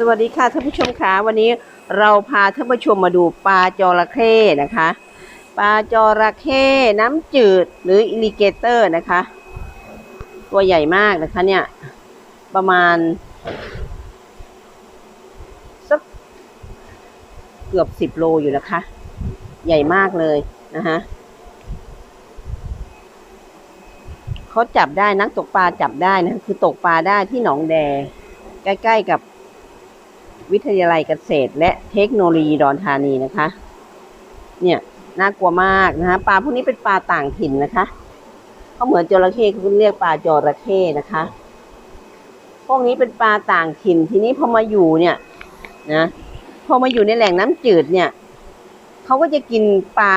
สวัสดีค่ะท่านผู้ชมคะวันนี้เราพาท่านผู้ชมมาดูปลาจระเข้นะคะปลาจระเข้น้ำจืดหรืออิลิเกเตอร์นะคะ ตัวใหญ่มากนะคะเนี่ย ประมาณสักเกือบสิบโลอยู่นะคะ ใหญ่มากเลยนะคะเขาจับได้นักตกปลาจับได้นะคือตกปลาได้ที่หนองแดใกล้ ๆกับ วิทยาลัยเกษตร และเทคโนโลยีดอนธานีนะคะ เนี่ยน่ากลัวมากนะคะปลาพวกนี้เป็นปลาต่างถิ่นนะคะเขาเหมือนจระเข้เขาเรียกปลาจระเข้นะคะ พวกนี้เป็นปลาต่างถิ่นทีนี้พอมาอยู่เนี่ยนะพอมาอยู่ในแหล่งน้ำจืดเนี่ยเขาก็จะกินปลา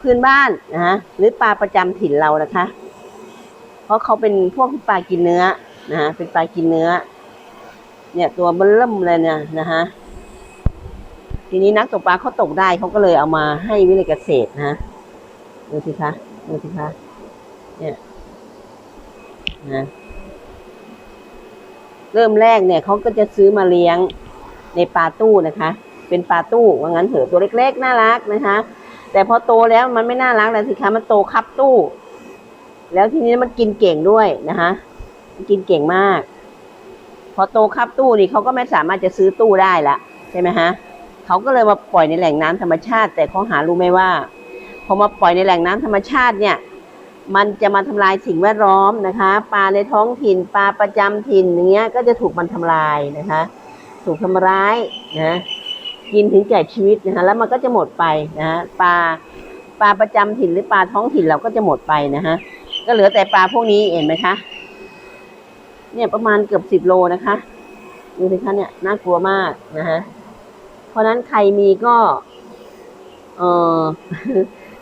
พื้นบ้านนะฮะหรือปลาประจำถิ่นเรานะคะ เพราะเขาเป็นพวกปลากินเนื้อนะฮะเป็นปลากินเนื้อ เนี่ยตัวมันเริ่มเลยเนี่ยนะฮะทีนี้นักตกปลาเขาตกได้เขาก็เลยเอามาให้วิเลยเกษตรนะดูสิคะดูสิคะเนี่ยนะเริ่มแรกเนี่ยเขาก็จะซื้อมาเลี้ยงในปลาตู้นะคะ เป็นปลาตู้ว่างั้นเถอะตัวเล็กๆน่ารักนะคะ แต่พอโตแล้วมันไม่น่ารักแล้วสิคะมันโตคับตู้ แล้วทีนี้มันกินเก่งด้วยนะคะกินเก่งมาก พอโตคับตู้นี่เขาก็ไม่สามารถจะซื้อตู้ได้ละใช่ไหมฮะเขาก็เลยมาปล่อยในแหล่งน้ำธรรมชาติ แต่เขาหารู้ไหมว่าพอมาปล่อยในแหล่งน้ำธรรมชาติเนี่ย มันจะมาทำลายสิ่งแวดล้อมนะคะ ปลาในท้องถิ่นปลาประจำถิ่นอย่างเงี้ยก็จะถูกมันทำลายนะคะ ถูกทำร้ายนะกินถึงแก่ชีวิตนะคะแล้วมันก็จะหมดไปนะฮะปลาปลาประจำถิ่นหรือปลาท้องถิ่นเราก็จะหมดไปนะฮะก็เหลือแต่ปลาพวกนี้เห็นไหมคะ เนี่ยประมาณเกือบสิบโลนะคะดูสิคะเนี่ยน่ากลัวมากนะฮะเพราะนั้นใครมีก็ เออ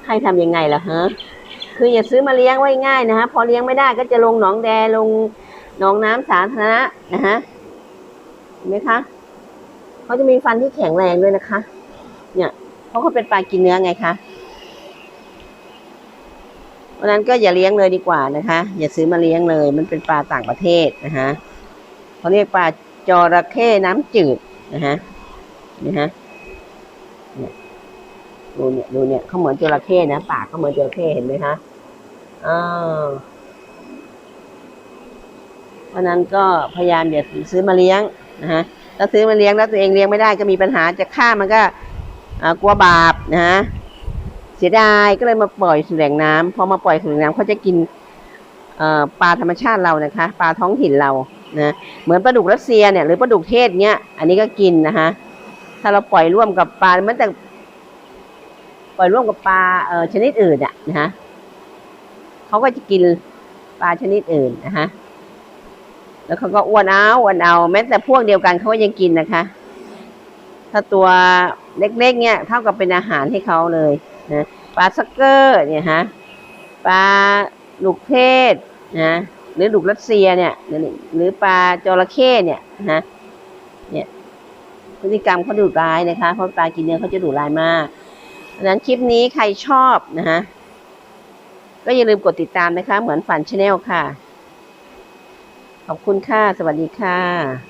ให้ทำยังไงล่ะฮะคืออย่าซื้อมาเลี้ยงไว้ง่ายนะฮะพอเลี้ยงไม่ได้ก็จะลงหนองแดลงหนองน้ำสาธารณะนะฮะเห็นไหมคะเขาจะมีฟันที่แข็งแรงด้วยนะคะ เนี่ยเพราะเขาเป็นปลากินเนื้อไงคะ เพราะนั้นก็อย่าเลี้ยงเลยดีกว่านะคะ อย่าซื้อมาเลี้ยงเลย มันเป็นปลาต่างประเทศนะคะเขาเรียกปลาจระเข้น้ำจืดนะฮะนี่ฮะดูเนี่ยดูเนี่ยเขาเหมือนจระเข้นะปากเขาเหมือนจระเข้เห็นไหมคะอ่าเพราะนั้นก็พยายามอย่าซื้อมาเลี้ยงนะฮะถ้าซื้อมาเลี้ยงแล้วตัวเองเลี้ยงไม่ได้ก็มีปัญหาจะฆ่ามันก็กลัวบาปนะฮะ เสียดายก็เลยมาปล่อยสู่แหล่งน้ำพอมาปล่อยสู่แหล่งน้ำเขาจะกินปลาธรรมชาติเรานะคะ ปลาท้องถิ่นเรานะเหมือนปลาดุกรัสเซียเนี่ยหรือปลาดุกเทศเนี้ยอันนี้ก็กินนะคะถ้าเราปล่อยร่วมกับปลาเหมือนแต่ปล่อยร่วมกับปลาเอ่อชนิดอื่นอะนะคะเขาก็จะกินปลาชนิดอื่นนะคะแล้วเขาก็อ้วนเอาอ้วนเอา แม้แต่พวกเดียวกันเขาก็ยังกินนะคะ ถ้าตัวเล็กๆเนี่ยเท่ากับเป็นอาหารให้เขาเลย นะปลาซักเกอร์เนี่ยฮะปลาลูกเทศนะหรือลูกรัสเซียเนี่ยหรือปลาจระเข้เนี่ยนะเนี่ยพฤติกรรมเขาดุร้ายนะคะ เพราะปลากินเนื้อเขาจะดุร้ายมากดังนั้นคลิปนี้ใครชอบนะฮะก็อย่าลืมกดติดตามนะคะ เหมือนฝันชาแนลค่ะ ขอบคุณค่ะ สวัสดีค่ะ